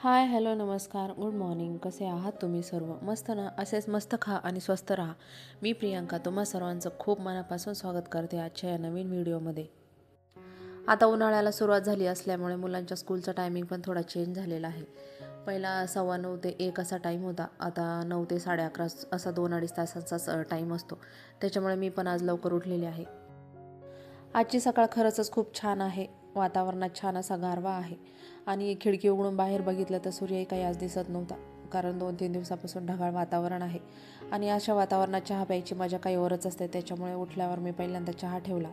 हाय hello नमस्कार. Good morning. कसे आहात तुम्ही सर्व? मस्त ना? असेच मस्त खा आणि स्वस्त राहा. मी प्रियांका. तुम्हा सर्वांचं खूप मनापासून स्वागत करते आजच्या या नवीन व्हिडिओमध्ये. आता उन्हाळ्याला सुरुवात झाली असल्यामुळे मुलांच्या स्कूलचा टायमिंग पण थोडा चेंज झालेला आहे. पहिला सव्वा नऊ ते एक असा टाईम होता. आता नऊ ते साडे अकरा असा दोन अडीच तासाचाच टाईम असतो. त्याच्यामुळे मी पण आज लवकर उठलेली आहे. आजची सकाळ खरंच खूप छान आहे. वातावरणात छान असा गारवा आहे. आणि खिडकी उघडून बाहेर बघितलं तर सूर्यही काही आज दिसत नव्हता. कारण दोन तीन दिवसापासून ढगाळ वातावरण आहे. आणि अशा वातावरणात चहा प्यायची मजा काही वरच असते. त्याच्यामुळे उठल्यावर मी पहिल्यांदा चहा ठेवला.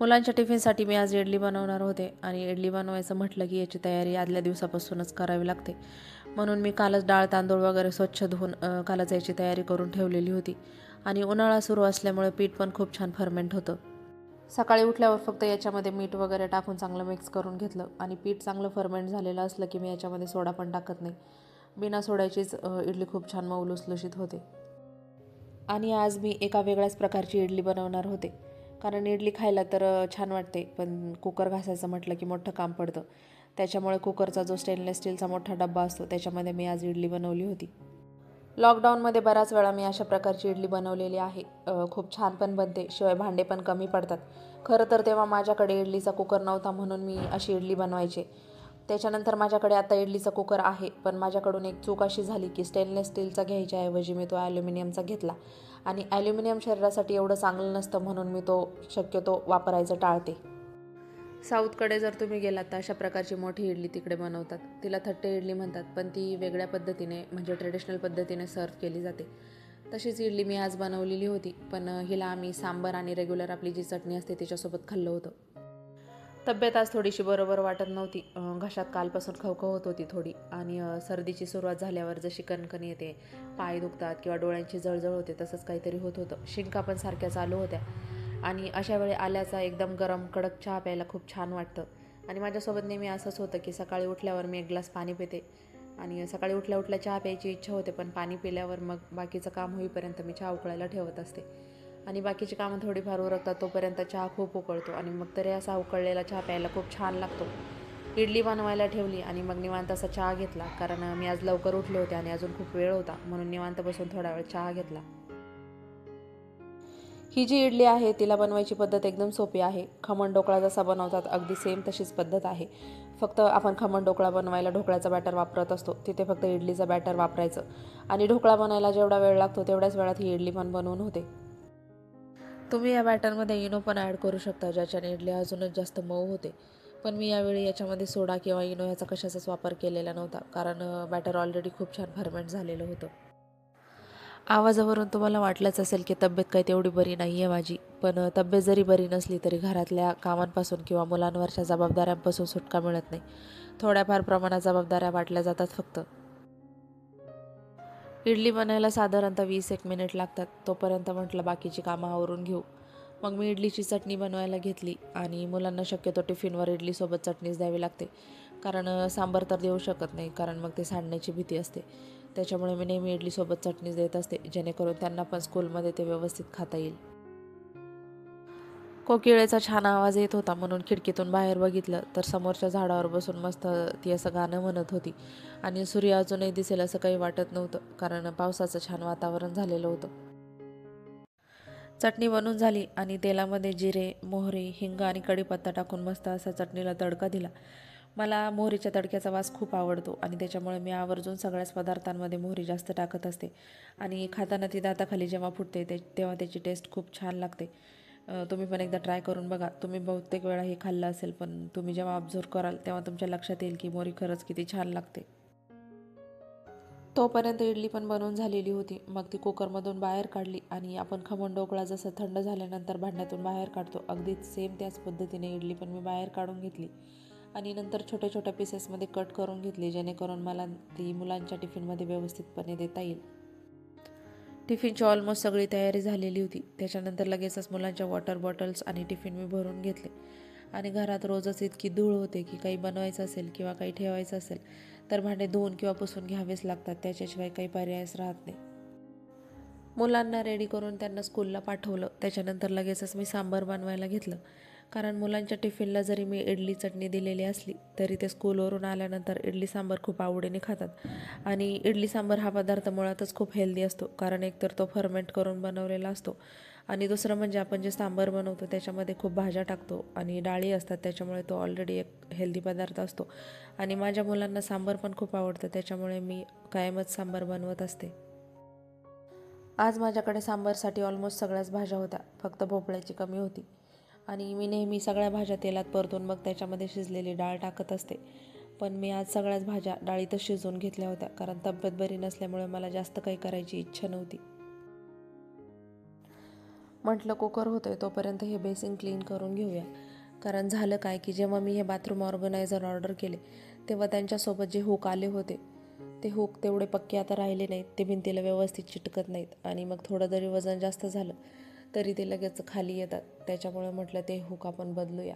मुलांच्या टिफिनसाठी मी आज इडली बनवणार होते. आणि इडली बनवायचं म्हटलं की याची तयारी आदल्या दिवसापासूनच करावी लागते. म्हणून मी कालच डाळ तांदूळ वगैरे स्वच्छ धुवून कालच याची तयारी करून ठेवलेली होती. आणि उन्हाळा सुरू असल्यामुळे पीठ पण खूप छान फर्मेंट होतं. सकाळी उठल्यावर फक्त याच्यामध्ये मीठ वगैरे टाकून चांगलं मिक्स करून घेतलं. आणि पीठ चांगलं फर्मेंट झालेलं असलं की मी याच्यामध्ये सोडा पण टाकत नाही. बिना सोड्याचीच इडली खूप छान मऊ लुसलुशीत होते. आणि आज मी एका वेगळ्याच प्रकारची इडली बनवणार होते. कारण इडली खायला तर छान वाटते पण कुकर घासायचं म्हटलं की मोठं काम पडतं. त्याच्यामुळे कुकरचा जो स्टेनलेस स्टीलचा मोठा डब्बा असतो त्याच्यामध्ये मी आज इडली बनवली होती. लॉकडाऊनमध्ये बऱ्याच वेळा मी अशा प्रकारची इडली बनवलेली आहे. खूप छान पण बनते. शिवाय भांडे पण कमी पडतात. खरं तर तेव्हा माझ्याकडे इडलीचा कुकर नव्हता म्हणून मी अशी इडली बनवायचे. त्याच्यानंतर माझ्याकडे आता इडलीचा कुकर आहे. पण माझ्याकडून एक चूक अशी झाली की स्टेनलेस स्टीलचा घ्यायच्याऐवजी मी तो ॲल्युमिनियमचा घेतला. आणि ॲल्युमिनियम शरीरासाठी एवढं चांगलं नसतं म्हणून मी तो शक्यतो वापरायचं टाळते. साऊथकडे जर तुम्ही गेलात तर अशा प्रकारची मोठी इडली तिकडे बनवतात. तिला थट्टे इडली म्हणतात पण ती वेगळ्या पद्धतीने म्हणजे ट्रेडिशनल पद्धतीने सर्व केली जाते. तशीच इडली मी आज बनवलेली होती पण हिला आम्ही सांबर आणि रेग्युलर आपली जी चटणी असते तिच्यासोबत खाल्लं होतं. तब्येत आज थोडीशी बरोबर वाटत नव्हती. घशात कालपासून खवखवत होती थोडी आणि सर्दीची सुरुवात झाल्यावर जशी कणकणी येते पाय दुखतात किंवा डोळ्यांची जळजळ होते तसंच काहीतरी होत होतं. शिंका पण सारख्या चालू होत्या. आणि अशा वेळी आल्याचा एकदम गरम कडक चहा प्यायला खूप छान वाटतं. आणि माझ्यासोबत नेहमी असंच होतं की सकाळी उठल्यावर मी एक ग्लास पाणी पिते. आणि सकाळी उठल्या उठल्या चहा प्यायची इच्छा होते पण पाणी पिल्यावर मग बाकीचं काम होईपर्यंत मी चहा उकळायला ठेवत असते. आणि बाकीची कामं थोडीफार उरकतात तोपर्यंत चहा खूप उकळतो आणि मग तरी असा उकळलेला चहा प्यायला खूप छान लागतो. इडली बनवायला ठेवली आणि मग निवांत असा चहा घेतला कारण मी आज लवकर उठले होते आणि अजून खूप वेळ होता म्हणून निवांत बसून थोडा वेळ चहा घेतला. ही जी इडली आहे तिला बनवायची पद्धत एकदम सोपी आहे. खमण ढोकळा जसा बनवतात अगदी सेम तशीच पद्धत आहे. फक्त आपण खमण ढोकळा बनवायला ढोकळ्याचा बॅटर वापरत असतो. तिथे फक्त इडलीचा बॅटर वापरायचं. आणि ढोकळा बनायला जेवढा वेळ लागतो तेवढ्याच वेळात ही इडली पण बनवून होते. तुम्ही या बॅटरमध्ये इनो पण ॲड करू शकता ज्याच्याने इडली अजूनच जास्त मऊ होते. पण मी यावेळी याच्यामध्ये सोडा किंवा इनो याचा कशाचाच वापर केलेला नव्हता. कारण बॅटर ऑलरेडी खूप छान फर्मेंट झालेलं होतं. आवाजावरून तुम्हाला वाटलंच असेल की तब्येत काही तेवढी बरी नाही आहे माझी. पण तब्येत जरी बरी नसली तरी घरातल्या कामांपासून किंवा मुलांवरच्या जबाबदाऱ्यांपासून सुटका मिळत नाही. थोड्याफार प्रमाणात जबाबदाऱ्या वाटल्या जातात फक्त. इडली बनायला साधारणतः वीस एक मिनिट लागतात. तोपर्यंत म्हटलं बाकीची कामं आवरून घेऊ. मग मी इडलीची चटणी बनवायला घेतली आणि मुलांना शक्यतो टिफिनवर इडलीसोबत चटणीच द्यावी लागते. कारण सांबर सांबार तर देऊ शकत नाही कारण मग ते सांडण्याची भीती असते. त्याच्यामुळे मी नेहमी इडलीसोबत चटणीच देत असते जेणेकरून त्यांना पण स्कूलमध्ये ते व्यवस्थित खाता येईल. कोकिळेचा छान आवाज येत होता म्हणून खिडकीतून बाहेर बघितलं तर समोरच्या झाडावर बसून मस्त ती असं गाणं म्हणत होती. आणि सूर्य अजूनही दिसेल असं काही वाटत नव्हतं कारण पावसाचं छान वातावरण झालेलं होतं. चटणी बनून झाली आणि तेलामध्ये जिरे मोहरी हिंग आणि कढीपत्ता टाकून मस्त असा चटणीला तडका दिला. मला मोहरीच्या तडक्याचा वास खूप आवडतो आणि त्याच्यामुळे मी आवर्जून सगळ्याच पदार्थांमध्ये मोहरी जास्त टाकत असते. आणि खाताना ती दाताखाली जेव्हा फुटते ते तेव्हा त्याची टेस्ट खूप छान लागते. तुम्ही पण एकदा ट्राय करून बघा. तुम्ही बहुतेक वेळा हे खाल्लं असेल पण तुम्ही जेव्हा ऑब्झर्व कराल तेव्हा तुमच्या लक्षात येईल की मोहरी खरंच किती छान लागते. तोपर्यंत इडली पण बनवून झालेली होती. मग ती कुकरमधून बाहेर काढली आणि आपण खमण ढोकळा जसं थंड झाल्यानंतर भांड्यातून बाहेर काढतो अगदीच सेम त्याच पद्धतीने इडली पण मी बाहेर काढून घेतली. आणि नंतर छोट्या छोट्या पीसेसमध्ये कट करून घेतली जेणेकरून मला ती मुलांच्या टिफिनमध्ये व्यवस्थितपणे देता येईल. टिफिनची ऑलमोस्ट सगळी तयारी झालेली होती. त्याच्यानंतर लगेचच मुलांच्या वॉटर बॉटल्स आणि टिफिन मी भरून घेतले. आणि घरात रोजच इतकी धूळ होते की काही बनवायचं असेल किंवा काही ठेवायचं असेल तर भांडे धुवून किंवा पुसून घ्यावेच लागतात. त्याच्याशिवाय काही पर्यायच राहत नाही. मुलांना रेडी करून त्यांना स्कूलला पाठवलं. त्याच्यानंतर लगेचच मी सांबार बनवायला घेतलं. कारण मुलांच्या टिफिनला जरी मी इडली चटणी दिलेली असली तरी ते स्कूलवरून आल्यानंतर इडली सांबार खूप आवडीने खातात. आणि इडली सांबार हा पदार्थ मुळातच खूप हेल्दी असतो कारण एकतर तो फर्मेंट करून बनवलेला असतो. आणि दुसरं म्हणजे आपण जे सांबार बनवतो त्याच्यामध्ये खूप भाज्या टाकतो आणि डाळी असतात त्याच्यामुळे तो ऑलरेडी एक हेल्दी पदार्थ असतो. आणि माझ्या मुलांना सांबार पण खूप आवडतं त्याच्यामुळे मी कायमच सांबार बनवत असते. आज माझ्याकडे सांबारसाठी ऑलमोस्ट सगळ्याच भाज्या होत्या फक्त भोपळ्याची कमी होती. आणि मी नेहमी सगळ्या भाज्या तेलात परतून मग त्याच्यामध्ये शिजलेली डाळ टाकत असते. पण मी आज सगळ्याच भाज्या डाळीतच शिजवून घेतल्या होत्या कारण तब्येत बरी नसल्यामुळे मला जास्त काही करायची इच्छा नव्हती. म्हटलं कुकर होतोय तोपर्यंत हे बेसिन क्लीन करून घेऊया. कारण झालं काय की जेव्हा मी हे बाथरूम ऑर्गनायझर ऑर्डर केले तेव्हा त्यांच्यासोबत जे हुक आले होते ते हुक तेवढे पक्के आता राहिले नाहीत ते भिंतीला व्यवस्थित चिटकत नाहीत आणि मग थोडं जरी वजन जास्त झालं तरी ते लगेच खाली येतात. त्याच्यामुळे म्हटलं ते हुक आपण बदलूया.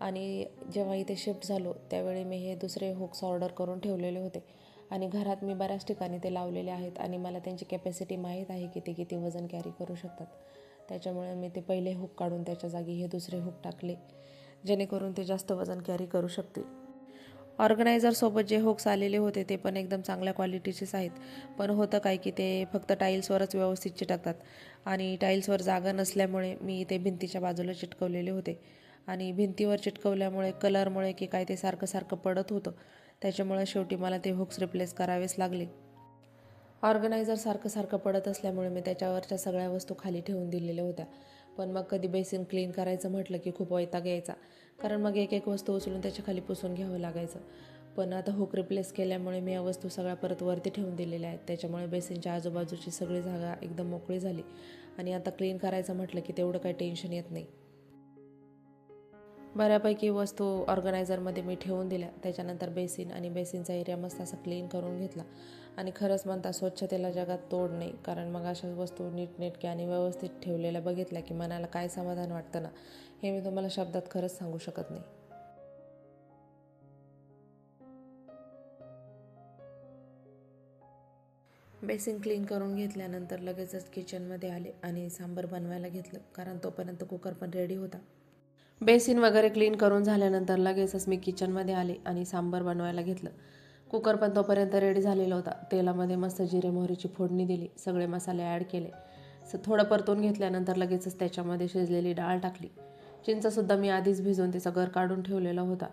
आणि जेव्हा इथे शिफ्ट झालो त्यावेळी मी हे दुसरे हुक्स ऑर्डर करून ठेवलेले होते. आणि घरात मी बऱ्याच ठिकाणी ते लावलेले आहेत आणि मला त्यांची कॅपॅसिटी माहीत आहे की ते किती वजन कॅरी करू शकतात. त्याच्यामुळे मी ते पहिले हुक काढून त्याच्या जागी हे दुसरे हुक टाकले जेणेकरून ते जास्त वजन कॅरी करू शकतील. ऑर्गनायझरसोबत जे हुक्स आलेले होते ते पण एकदम चांगल्या क्वालिटीचेच आहेत. पण होतं काय की ते फक्त टाईल्सवरच व्यवस्थित चिटकतात. आणि टाईल्सवर जागा नसल्यामुळे मी ते भिंतीच्या बाजूला चिटकवलेले होते. आणि भिंतीवर चिटकवल्यामुळे कलरमुळे की काय ते सारखं सारखं पडत होतं. त्याच्यामुळे शेवटी मला ते हुक्स रिप्लेस करावेच लागले. ऑर्गनायझर सारखं सारखं पडत असल्यामुळे मी त्याच्यावरच्या सगळ्या वस्तू खाली ठेवून दिलेल्या होत्या. पण मग कधी बेसिन क्लीन करायचं म्हटलं की खूप वैताग यायचा. कारण मग एक एक वस्तू उचलून त्याच्याखाली पुसून घ्यावं लागायचं. पण आता हुक रिप्लेस केल्यामुळे मी या वस्तू सगळ्या परत वरती ठेवून दिलेल्या आहेत. त्याच्यामुळे बेसिनच्या आजूबाजूची सगळी जागा एकदम मोकळी झाली. आणि आता क्लीन करायचं म्हटलं की तेवढं काही टेन्शन येत नाही. बऱ्यापैकी वस्तू ऑर्गनायझरमध्ये मी ठेवून दिल्या. त्याच्यानंतर बेसिन आणि बेसिनचा एरिया मस्त असा क्लीन करून घेतला. आणि खरंच म्हणता स्वच्छतेला जगात तोड नाही. कारण मग अशा वस्तू नीटनेटक्या आणि व्यवस्थित ठेवलेल्या बघितल्या की मनाला काय समाधान वाटतं ना. हे मी तुम्हाला शब्दात खरंच सांगू शकत नाही. बेसिन क्लीन करून घेतल्यानंतर लगेचच किचनमध्ये आले आणि सांबर बनवायला घेतलं कारण तोपर्यंत कुकर पण रेडी होता. बेसिन वगैरे क्लीन करून झाल्यानंतर लगेचच मी किचनमध्ये आले आणि सांबर बनवायला घेतलं. कुकर पण तोपर्यंत रेडी झालेला होता. तेलामध्ये मस्त जिरे मोहरीची फोडणी दिली सगळे मसाले ॲड केले. स थोडं परतून घेतल्यानंतर लगेचच त्याच्यामध्ये शिजलेली डाळ टाकली. चिंचसुद्धा मी आधीच भिजवून तिचा गर काढून ठेवलेला होता.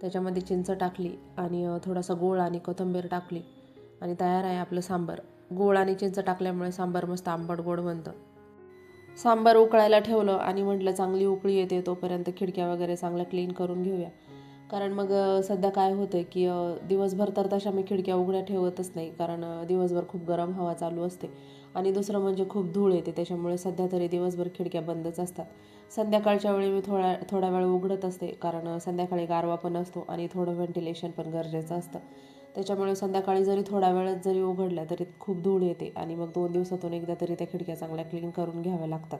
त्याच्यामध्ये चिंच टाकली आणि थोडासा गोळ आणि कोथिंबीर टाकली आणि तयार आहे आपलं सांबार. गोळ आणि चिंच टाकल्यामुळे सांबार मस्त आंबट गोड बनतं. सांबार उकळायला ठेवलं आणि म्हटलं चांगली उकळी येते तोपर्यंत खिडक्या वगैरे चांगल्या क्लीन करून घेऊया. कारण मग सध्या काय होतं आहे की दिवसभर तर तशा मी खिडक्या उघड्या ठेवतच नाही. कारण दिवसभर खूप गरम हवा चालू असते आणि दुसरं म्हणजे खूप धूळ येते. त्याच्यामुळे सध्या तरी दिवसभर खिडक्या बंदच असतात. संध्याकाळच्या वेळी मी थोड्या थोड्या वेळ उघडत असते. कारण संध्याकाळी गारवा पण असतो आणि थोडं व्हेंटिलेशन पण गरजेचं असतं. त्याच्यामुळे संध्याकाळी जरी थोड्या वेळात जरी उघडल्या तरी खूप धूळ येते आणि मग दोन दिवसातून एकदा तरी त्या खिडक्या चांगल्या क्लीन करून घ्याव्या लागतात.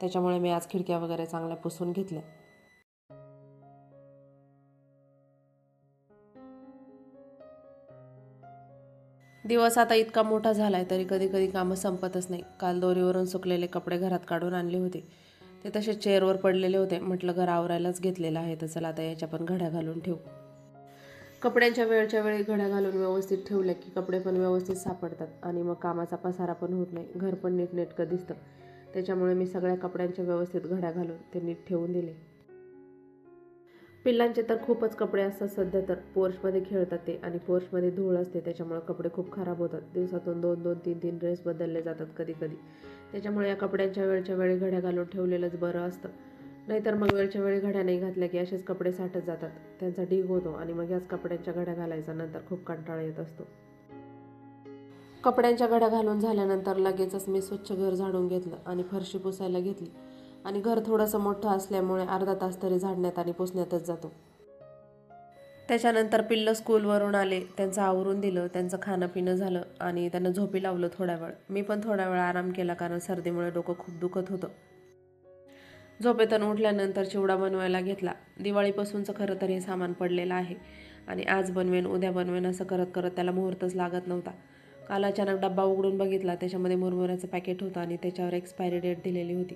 त्याच्यामुळे मी आज खिडक्या वगैरे चांगल्या पुसून घेतल्या. दिवस आता इतका मोठा झाला आहे तरी कधी कधी कामं संपतच नाही. काल दोरीवरून सुकलेले कपडे घरात काढून आणले होते. ते तसे चेअरवर पडलेले होते. म्हटलं घर आवरायलाच घेतलेलं आहे तर चला आता याच्या पण घड्या घालून ठेवू. कपड्यांच्या वेळच्या वेळी घड्या घालून व्यवस्थित ठेवल्या की कपडे पण व्यवस्थित सापडतात आणि मग कामाचा पसारा पण होत नाही. घर पण नीटनेटकं दिसतं. त्याच्यामुळे मी सगळ्या कपड्यांच्या व्यवस्थित घड्या घालून ते नीट ठेवून दिले. पिल्लांचे तर खूपच कपडे असतात सध्या तर. पोर्शमध्ये खेळतात ते आणि पोर्शमध्ये धूळ असते त्याच्यामुळे कपडे खूप खराब होतात. दिवसातून दोन दोन तीन तीन ड्रेस बदलले जातात कधी कधी. त्याच्यामुळे या कपड्यांच्या वेळच्या वेळी घड्या घालून ठेवलेलंच बरं असतं. नाहीतर मग वेळच्या वेळी घड्या नाही घातल्या की असेच कपडे साठत जातात. त्यांचा ढीग होतो आणि मग याच कपड्यांच्या घड्या घालायचा नंतर खूप कंटाळा येत असतो. कपड्यांच्या घड्या घालून झाल्यानंतर लगेचच मी स्वच्छ घर झाडून घेतलं आणि फरशी पुसायला घेतली. आणि घर थोडंसं मोठं असल्यामुळे अर्धा तास तरी झाडण्यात आणि पुसण्यातच जातो. त्याच्यानंतर पिल्लं स्कूलवरून आले त्यांचं आवरून दिलं त्यांचं खाणं पिणं झालं आणि त्यांना झोपी लावलं थोड्या वेळ. मी पण थोडा वेळ आराम केला कारण सर्दीमुळे डोकं खूप दुखत होतं. झोपेतून उठल्यानंतर चिवडा बनवायला घेतला. दिवाळीपासूनचं खरं तर हे सामान पडलेलं आहे आणि आज बनवेन उद्या बनवेन असं करत करत त्याला मुहूर्तच लागत नव्हता. काल अचानक डब्बा उघडून बघितला त्याच्यामध्ये मुरमुऱ्याचं पॅकेट होतं आणि त्याच्यावर एक्सपायरी डेट दिलेली होती.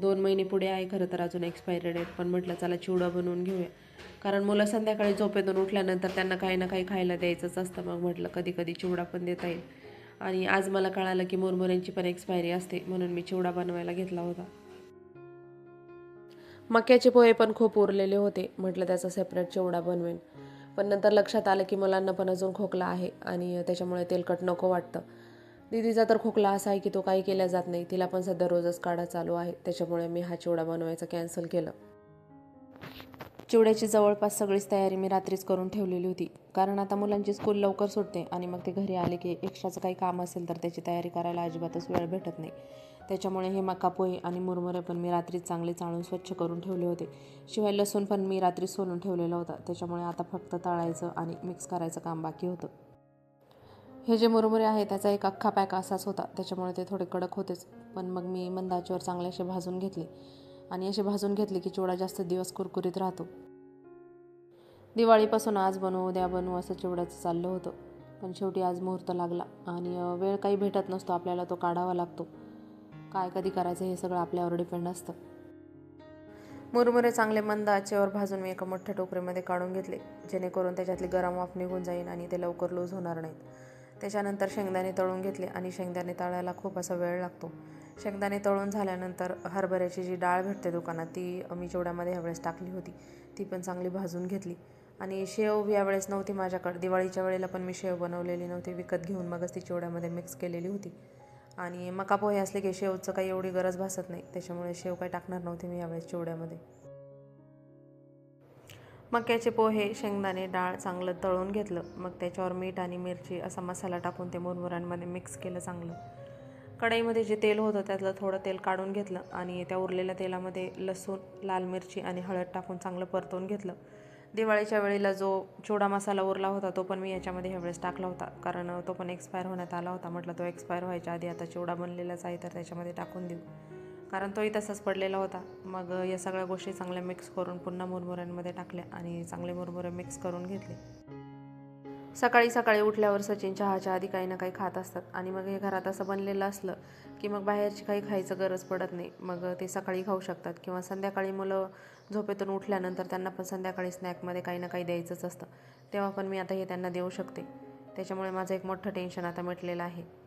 दोन महिने पुढे आहे खरं तर अजून एक्सपायरी डेट पण म्हटलं चला चिवडा बनवून घेऊया. कारण मुलं संध्याकाळी झोपेतून उठल्यानंतर त्यांना काही ना काही खायला द्यायचंच असतं मग म्हटलं कधी कधी चिवडा पण देता येईल. आणि आज मला कळालं की मुरमुऱ्यांची पण एक्सपायरी असते म्हणून मी चिवडा बनवायला घेतला होता. मक्याचे पोहे पण खूप उरलेले होते म्हटलं त्याचा सेपरेट चिवडा बनवेन. पण नंतर लक्षात आलं की मुलांना पण अजून खोकला आहे आणि त्याच्यामुळे तेलकट नको वाटतं. दीदीचा तर खोकला असा आहे की तो काही केला जात नाही. तिला पण सध्या रोजच काढा चालू आहे. त्याच्यामुळे मी हा चिवडा बनवायचा कॅन्सल केलं. चिवड्याची जवळपास सगळीच तयारी मी रात्रीच करून ठेवलेली होती. कारण आता मुलांची स्कूल लवकर सुटते आणि मग ते घरी आले की एक्स्ट्राचं काही काम असेल तर त्याची तयारी करायला अजिबातच वेळ भेटत नाही. त्याच्यामुळे हे मका पोहे आणि मुरमुरे पण मी रात्रीच चांगले चाळून स्वच्छ करून ठेवले होते. शिवाय लसूण पण मी रात्री सोलून ठेवलेला होता. त्याच्यामुळे आता फक्त तळायचं आणि मिक्स करायचं काम बाकी होतं. हे जे मुरमुरे आहे त्याचा एक अख्खा पॅक असाच होता. त्याच्यामुळे ते थोडे कडक होतेच. पण मग मी मंदाच्यावर चांगले असे भाजून घेतले. आणि असे भाजून घेतले की चिवडा जास्त दिवस कुरकुरीत राहतो. दिवाळीपासून आज बनवू उद्या बनवू असं चिवड्याचं चाललं होतं. पण शेवटी आज मुहूर्त लागला. आणि वेळ काही भेटत नसतो. आपल्याला तो काढावा लागतो. काय कधी करायचं हे सगळं आपल्यावर डिपेंड असतं. मुरमुरे चांगले मंद आचेवर भाजून मी एका मोठ्या टोकरीमध्ये काढून घेतले. जेणेकरून त्याच्यातली गरम वाफ निघून जाईल आणि ते लवकर लूज होणार नाहीत. त्याच्यानंतर शेंगदाणे तळून घेतले आणि शेंगदाणे तळायला खूप असा वेळ लागतो. शेंगदाणे तळून झाल्यानंतर हरभऱ्याची जी डाळ भेटते दुकानात ती मी चिवड्यामध्ये ह्यावेळेस टाकली होती. ती पण चांगली भाजून घेतली. आणि शेव यावेळेस नव्हती माझ्याकडे. दिवाळीच्या वेळेला पण मी शेव बनवलेली नव्हती. विकत घेऊन मगच ती चिवड्यामध्ये मिक्स केलेली होती. आणि मका पोहे असले की शेवचं काही एवढी गरज भासत नाही. त्याच्यामुळे शेव काही टाकणार नव्हते मी यावेळेस चिवड्यामध्ये. मक्याचे पोहे शेंगदाणे डाळ चांगलं तळून घेतलं. मग त्याच्यावर मीठ आणि मिरची असा मसाला टाकून ते मुरमुऱ्यांमध्ये मिक्स केलं चांगलं. कढईमध्ये जे तेल होतं त्यातलं थोडं तेल काढून घेतलं आणि त्या उरलेल्या तेलामध्ये लसूण लाल मिरची आणि हळद टाकून चांगलं परतवून घेतलं. दिवाळीच्या वेळेला जो चिवडा मसाला उरला होता तो पण मी याच्यामध्ये ह्यावेळेस टाकला होता. कारण तो पण एक्सपायर होण्यात आला होता. म्हटलं तो एक्सपायर व्हायच्या आधी आता चिवडा बनलेलाच आहे तर त्याच्यामध्ये टाकून देऊ. कारण तोही तसाच पडलेला होता. मग या सगळ्या गोष्टी चांगल्या मिक्स करून पुन्हा मुरमुऱ्यांमध्ये टाकल्या आणि चांगले मुरमुरे मिक्स करून घेतले. सकाळी सकाळी उठल्यावर सचिन चहाच्या आधी काही ना काही खात असतात. आणि मग हे घरात असं बनलेलं असलं की मग बाहेरची काही खायचं गरज पडत नाही. मग ते सकाळी खाऊ शकतात किंवा संध्याकाळी मुलं झोपेतून उठल्यानंतर त्यांना पण संध्याकाळी स्नॅकमध्ये काही ना काही द्यायचंच असतं. तेव्हा पण मी आता हे त्यांना देऊ शकते. त्याच्यामुळे माझं एक मोठं टेन्शन आता मिटलेलं आहे.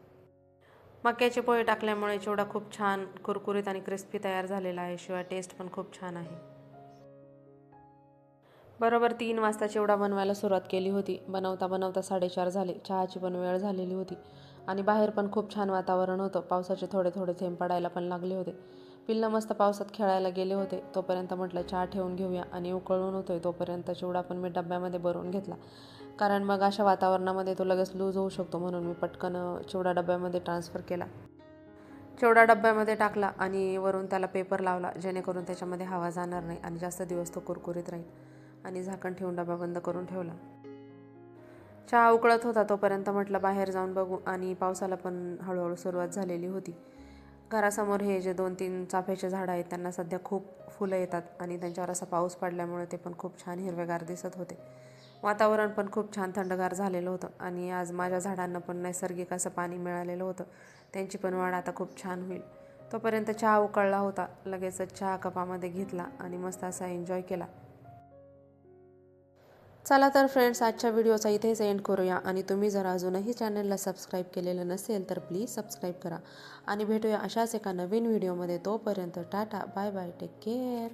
मक्याचे पोहे टाकल्यामुळे चिवडा खूप छान कुरकुरीत आणि क्रिस्पी तयार झालेला आहे. शिवाय टेस्ट पण खूप छान आहे. बरोबर तीन वाजता चिवडा बनवायला सुरुवात केली होती. बनवता बनवता साडेचार झाले. चहाची पण वेळ झालेली होती. आणि बाहेर पण खूप छान वातावरण होतं. पावसाचे थोडे थोडे थेंब पडायला पण लागले होते. पिल्लं मस्त पावसात खेळायला गेले होते. तोपर्यंत म्हटलं चहा ठेवून घेऊया. आणि उकळून होतोय. तोपर्यंत चिवडा पण मी डब्यामध्ये भरून घेतला. कारण मग अशा वातावरणामध्ये तो लगेच लूज होऊ शकतो म्हणून मी पटकन चिवडा डब्यामध्ये ट्रान्सफर केला. चिवडा डब्यामध्ये टाकला आणि वरून त्याला पेपर लावला जेणेकरून त्याच्यामध्ये हवा जाणार नाही आणि जास्त दिवस तो कुरकुरीत राहील आणि झाकण ठेवून डबा बंद करून ठेवला. चहा उकळत होता तोपर्यंत म्हटलं बाहेर जाऊन बघू. आणि पावसाला पण हळूहळू सुरुवात झालेली होती. घरासमोर हे जे दोन तीन चाफ्याचे झाडं आहेत त्यांना सध्या खूप फुलं येतात आणि त्यांच्यावर असा पाऊस पडल्यामुळे ते पण खूप छान हिरवेगार दिसत होते. वातावरण पण खूप छान थंडगार झालेलं होतं आणि आज माझ्या झाडांना पण नैसर्गिक असं पाणी मिळालेलं होतं. त्यांची पण वाढ आता खूप छान होईल. तोपर्यंत चहा उकळला होता. लगेचच चहा कपामध्ये घेतला आणि मस्त असा एन्जॉय केला. चला तर फ्रेंड्स आजच्या व्हिडिओचा इथेच एंड करूया. आणि तुम्ही जर अजूनही चॅनलला सबस्क्राईब केलेलं नसेल तर प्लीज सबस्क्राईब करा. आणि भेटूया अशाच एका नवीन व्हिडिओमध्ये तोपर्यंत tata bye bye take care